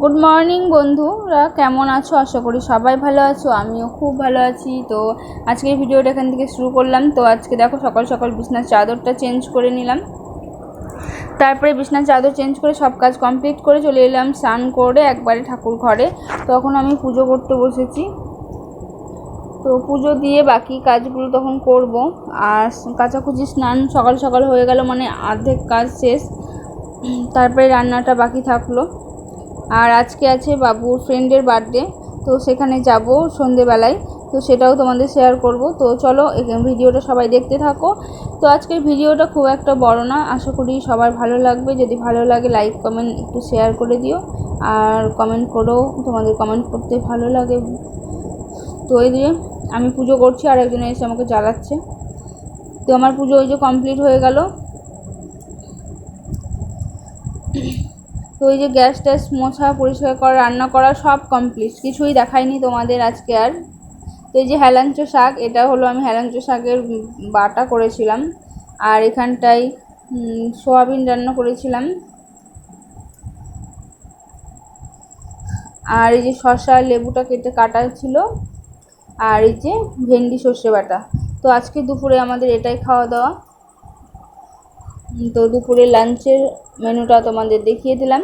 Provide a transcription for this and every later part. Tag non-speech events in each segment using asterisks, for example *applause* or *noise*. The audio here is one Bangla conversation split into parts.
গুড মর্নিং বন্ধুরা। কেমন আছো? আশা করি সবাই ভালো আছো। আমিও খুব ভালো আছি। তো আজকের ভিডিওটা এখান থেকে শুরু করলাম। তো আজকে দেখো, সকাল সকাল বিছনার চাদরটা চেঞ্জ করে নিলাম। তারপরে বিছনার চাদর চেঞ্জ করে সব কাজ কমপ্লিট করে চলে এলাম স্নান করে একবারে ঠাকুর ঘরে। তখন আমি পুজো করতে বসেছি। তো পুজো দিয়ে বাকি কাজগুলো তখন করব। আর কাচাকুচি স্নান সকাল সকাল হয়ে গেল মানে অর্ধেক কাজ শেষ। তারপরে রান্নাটা বাকি থাকল। আর আজকে আছে বাবুর ফ্রেন্ডের বার্থডে তো সেখানে যাব সন্ধেবেলায়, তো সেটাও তোমাদের শেয়ার করব। তো চলো ভিডিওটা সবাই দেখতে থাকো। তো আজকের ভিডিওটা খুব একটা বড় না, আশা করি সবার ভালো লাগবে। যদি ভালো লাগে লাইক কমেন্ট একটু শেয়ার করে দিও। আর কমেন্ট করো, তোমাদের কমেন্ট করতে ভালো লাগে। তো এই দিয়ে আমি পুজো করছি আর একজন এসে আমাকে জ্বালাচ্ছে। তো আমার পুজো ওই যে কমপ্লিট হয়ে গেল। তো ওই যে গ্যাস ট্যাস মোছা, পরিষ্কার করা, রান্না করা সব কমপ্লিট কিছুই দেখায়নি তোমাদের আজকে আর। তো এই যে হেলাঞ্চ শাক, এটা হলো আমি হেলাঞ্চ শাকের বাটা করেছিলাম। আর এখানটায় সোয়াবিন রান্না করেছিলাম। আর এই যে শসা, লেবুটা কেটে কাটা ছিল। আর এই যে ভেন্ডি সর্ষে বাটা। তো আজকে দুপুরে আমাদের এটাই খাওয়া দাওয়া। তো দুপুরে লাঞ্চের মেনুটা তোমাদের দেখিয়ে দিলাম।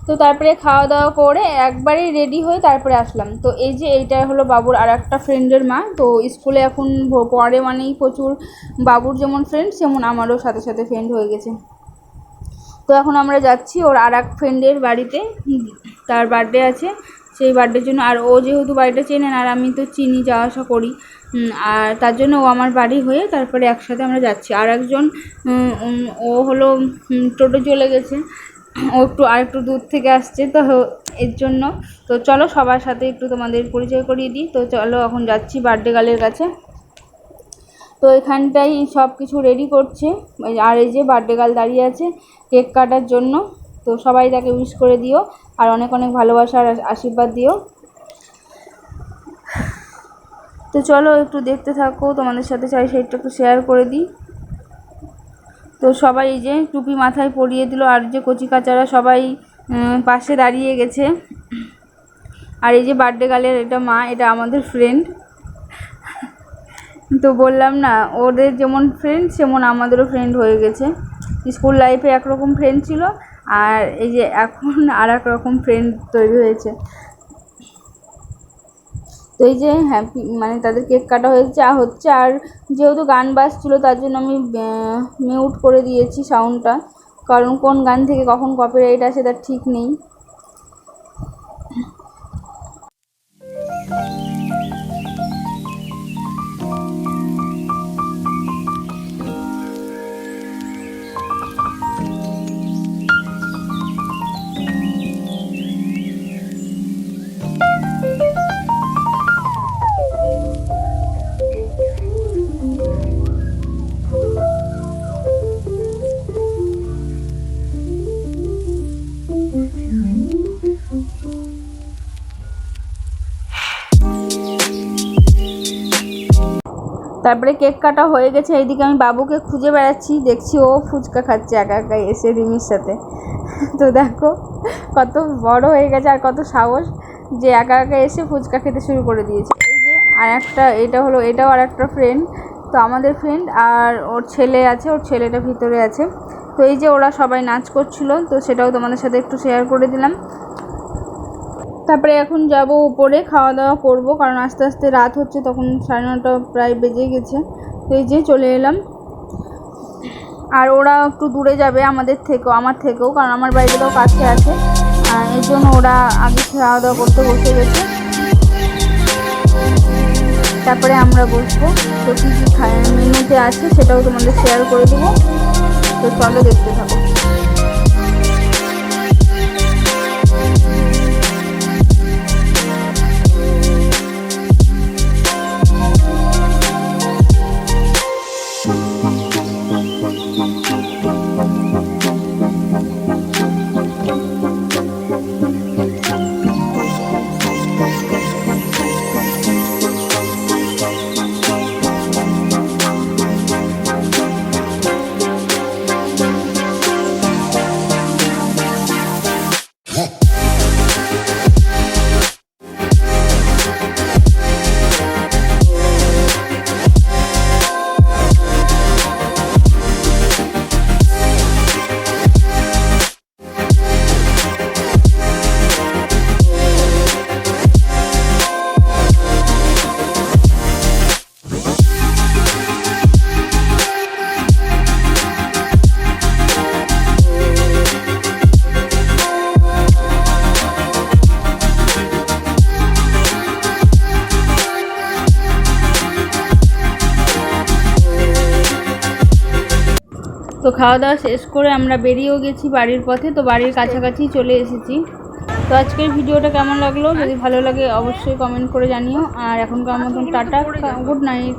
তো তারপরে খাওয়া দাওয়া করে একবারেই রেডি হয়ে তারপরে আসলাম। তো এই যে এইটা হলো বাবুর আর একটা ফ্রেন্ডের মা। তো স্কুলে এখন পরে মানেই প্রচুর বাবুর যেমন ফ্রেন্ড সেমন আমারও সাথে সাথে ফ্রেন্ড হয়ে গেছে। তো এখন আমরা যাচ্ছি ওর আর এক ফ্রেন্ডের বাড়িতে। তার বার্থডে আছে। সেই বার্থডের জন্য। আর ও যেহেতু বাড়িটা চেনেন আর আমি তো চিনি যাওয়া আসা করি আর তার জন্য ও আমার বাড়ি হয়ে তারপরে একসাথে আমরা যাচ্ছি। আর একজন ও হলো টোটো চলে গেছে। ও একটু, আর একটু দূর থেকে আসছে, তো এর জন্য। তো চলো সবার সাথে একটু তোমাদের পরিচয় করিয়ে দিই। তো চলো এখন যাচ্ছি বার্থডে গালের কাছে। তো এখানটাই সব কিছু রেডি করছে আর এই যে বার্থডে গাল দাঁড়িয়ে আছে কেক কাটার জন্য। তো সবাই তাকে উইশ করে দিও, আর অনেক অনেক ভালোবাসার আশীর্বাদ দিও। তো চলো একটু দেখতে থাকো, তোমাদের সাথে চাই সেটা একটু শেয়ার করে দিই। তো সবাই যে টুপি মাথায় পরিয়ে দিল, আর যে কচি কাচারা সবাই পাশে দাঁড়িয়ে গেছে। আর এই যে বার্থডে গালের এটা মা, এটা আমাদের ফ্রেন্ড তো বললাম না, ওদের যেমন ফ্রেন্ড সেমন আমাদেরও ফ্রেন্ড হয়ে গেছে। স্কুল লাইফে একরকম ফ্রেন্ড ছিল আর এই যে এখন *laughs* আর এক রকম ফ্রেন্ড তৈরি হয়েছে। তো এই যে হ্যাপি মানে তাদের কেক কাটা হয়েছে, আর হচ্ছে, আর যেহেতু গান বাজছিলো, তার জন্য আমি মিউট করে দিয়েছি সাউন্ডটা কারণ কোন গান থেকে কখন কপিরাইট আসে, তার ঠিক নেই। তারপরে কেক কাটা হয়ে গেছে, এইদিকে আমি বাবুকে খুঁজে বেড়াচ্ছি, দেখছি ও ফুচকা খাচ্ছে একা একা এসে রিমির সাথে। তো দেখো, কত বড় হয়ে গেছে আর কত সাহস যে একা একা এসে ফুচকা খেতে শুরু করে দিয়েছে। এই যে আর একটা, এটা হলো, এটাও আর একটা ফ্রেন্ড তো আমাদের ফ্রেন্ড আর ওর ছেলে আছে, ওর ছেলেটা ভিতরে আছে। তো এই যে ওরা সবাই নাচ করছিল, তো সেটাও তোমাদের সাথে একটু শেয়ার করে দিলাম। তারপরে এখন যাব উপরে খাওয়া দাওয়া করব, কারণ আস্তে আস্তে রাত হচ্ছে, তখন সাড়ে নটা প্রায় বেজে গেছে। তো এই যে চলে এলাম। আর ওরা একটু দূরে যাবে আমাদের থেকেও, আমার থেকেও, কারণ আমার বাড়িটাও কাছে আছে। আর এই জন্য ওরা আগে খাওয়া দাওয়া করতে বসে গেছে। তারপরে আমরা বসবো। তো কী কী মেনুতে আছে সেটাও তোমাদের শেয়ার করে দেবো। তো চলো দেখতে থাকো। তো খাওয়া দাওয়া শেষ করে আমরা বেরিয়েও গেছি বাড়ির পথে, তো বাড়ির কাছাকাছি চলে এসেছি। তো আজকের ভিডিওটা কেমন লাগল? যদি ভালো লাগে অবশ্যই কমেন্ট করে জানিও। আর এখনকার মতন টাটা গুড নাইট